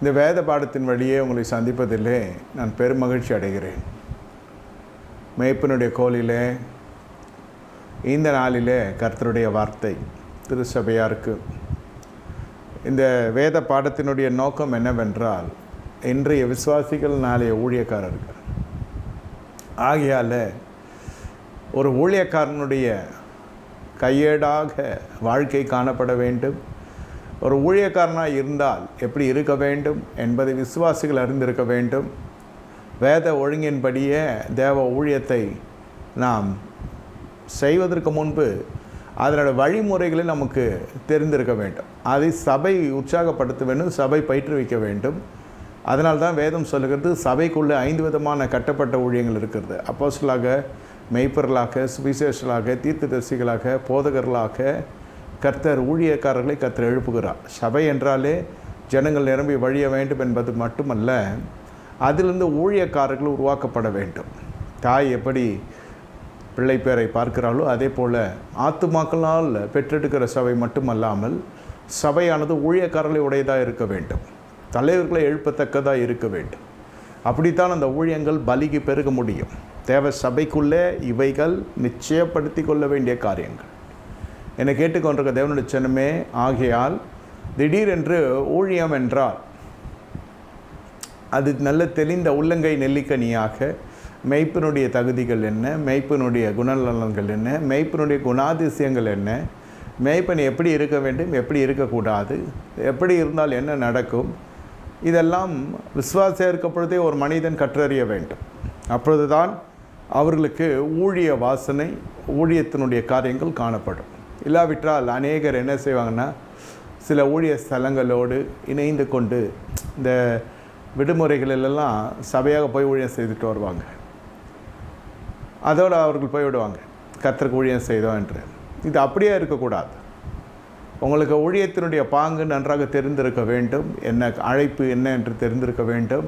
இந்த வேத பாடத்தின் வழியே உங்களை சந்திப்பதிலே நான் பெரும் மகிழ்ச்சி அடைகிறேன். மேய்ப்பனுடைய கோலிலே இந்த நாளிலே கர்த்தருடைய வார்த்தை திருச்சபையாருக்கு. இந்த வேத பாடத்தினுடைய நோக்கம் என்னவென்றால் இன்றைய விசுவாசிகள் நாளைய ஊழியக்காரர்கள். ஆகையால் ஒரு ஊழியக்காரனுடைய கையேடாக வாழ்க்கை காணப்பட வேண்டும். ஒரு ஊழியக்காரனாக இருந்தால் எப்படி இருக்க வேண்டும் என்பதை விசுவாசிகள் அறிந்திருக்க வேண்டும். வேத ஒழுங்கின்படியே தேவ ஊழியத்தை நாம் செய்வதற்கு முன்பு அதனோட வழிமுறைகளை நமக்கு தெரிந்திருக்க வேண்டும். அதை சபை உற்சாகப்படுத்த வேண்டும் சபை பயிற்றுவிக்க வேண்டும். அதனால் தான் வேதம் சொல்லுகிறது சபைக்குள்ளே ஐந்து விதமான கட்டப்பட்ட ஊழியங்கள் இருக்கிறது. அப்போஸ்களாக மெய்ப்பர்களாக சுவிசேஷலாக தீர்க்கதரிசிகளாக போதகர்களாக கர்த்தர் ஊழியக்காரர்களை கர்த்தர் எழுப்புகிறார். சபை என்றாலே ஜனங்கள் நிரம்பி வழிய வேண்டும் என்பது மட்டுமல்ல அதிலிருந்து ஊழியக்காரர்கள் உருவாக்கப்பட வேண்டும். தாய் எப்படி பிள்ளை பேரை பார்க்கிறாளோ அதே போல் ஆத்துமாக்களால் பெற்றெடுக்கிற சபை மட்டுமல்லாமல் சபையானது ஊழியக்காரர்களை உடையதாக இருக்க வேண்டும். தலைவர்களை எழுப்பத்தக்கதாக இருக்க வேண்டும். அப்படித்தான் அந்த ஊழியங்கள் பலிக்கு பெருக முடியும். தேவ சபைக்குள்ளே இவைகள் நிச்சயப்படுத்தி கொள்ள வேண்டிய காரியங்கள். என்னை கேட்டுக்கொண்டிருக்க தேவனுடைய சின்னமே ஆகையால் திடீரென்று ஊழியம் என்றால் அது நல்ல தெளிந்த உள்ளங்கை நெல்லிக்கனியாக மெய்ப்பினுடைய தகுதிகள் என்ன மெய்ப்பினுடைய குணநலன்கள் என்ன மெய்ப்பினுடைய குணாதிசயங்கள் என்ன மெய்ப்பன் எப்படி இருக்க வேண்டும் எப்படி இருக்கக்கூடாது எப்படி இருந்தால் என்ன நடக்கும் இதெல்லாம் விஸ்வாசம் இருக்கப்பொழுதே ஒரு மனிதன் கற்றறிய வேண்டும். அப்பொழுதுதான் அவர்களுக்கு ஊழிய வாசனை ஊழியத்தினுடைய காரியங்கள் காணப்படும். இல்லாவிட்டால் அநேகர் என்ன செய்வாங்கன்னா சில ஊழிய ஸ்தலங்களோடு இணைந்து கொண்டு இந்த விடுமுறைகளிலெல்லாம் சபையாக போய் ஊழியம் செய்துட்டு வருவாங்க. அதோடு அவர்கள் போய்விடுவாங்க கத்திரக்கு ஊழியம் செய்தோம் என்று. இது அப்படியே இருக்கக்கூடாது. உங்களுக்கு ஊழியத்தினுடைய பாங்கு நன்றாக தெரிந்திருக்க வேண்டும். என்ன அழைப்பு என்ன என்று தெரிந்திருக்க வேண்டும்.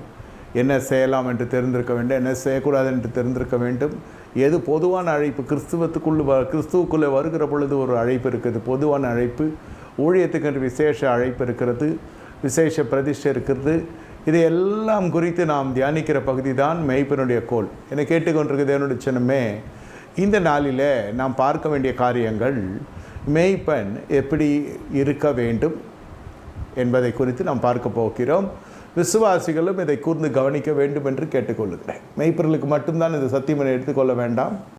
என்ன செய்யலாம் என்று தெரிந்திருக்க வேண்டும் என்ன செய்யக்கூடாது என்று தெரிந்திருக்க வேண்டும். எது பொதுவான அழைப்பு? கிறிஸ்துவத்துக்குள்ளே வ கிறிஸ்துவுக்குள்ளே வருகிற பொழுது ஒரு அழைப்பு இருக்குது பொதுவான அழைப்பு. ஊழியத்துக்கு விசேஷ அழைப்பு இருக்கிறது. விசேஷ பிரதிஷ்டை இருக்கிறது. இதையெல்லாம் குறித்து நாம் தியானிக்கிற பகுதி தான் மெய்ப்பனுடைய கோல் என்னை கேட்டுக்கொண்டிருக்கிறது என்னுடைய சின்னமே இந்த நாளில் நாம் பார்க்க வேண்டிய காரியங்கள் மெய்ப்பன் எப்படி இருக்க வேண்டும் என்பதை குறித்து நாம் பார்க்க போகிறோம். விசுவாசிகளும் இதை கூர்ந்து கவனிக்க வேண்டும் என்று கேட்டுக்கொள்கிறேன். மெய்ப்பர்களுக்கு மட்டும்தான் இந்த சத்தியம் எடுத்துக்கொள்ள வேண்டாம்.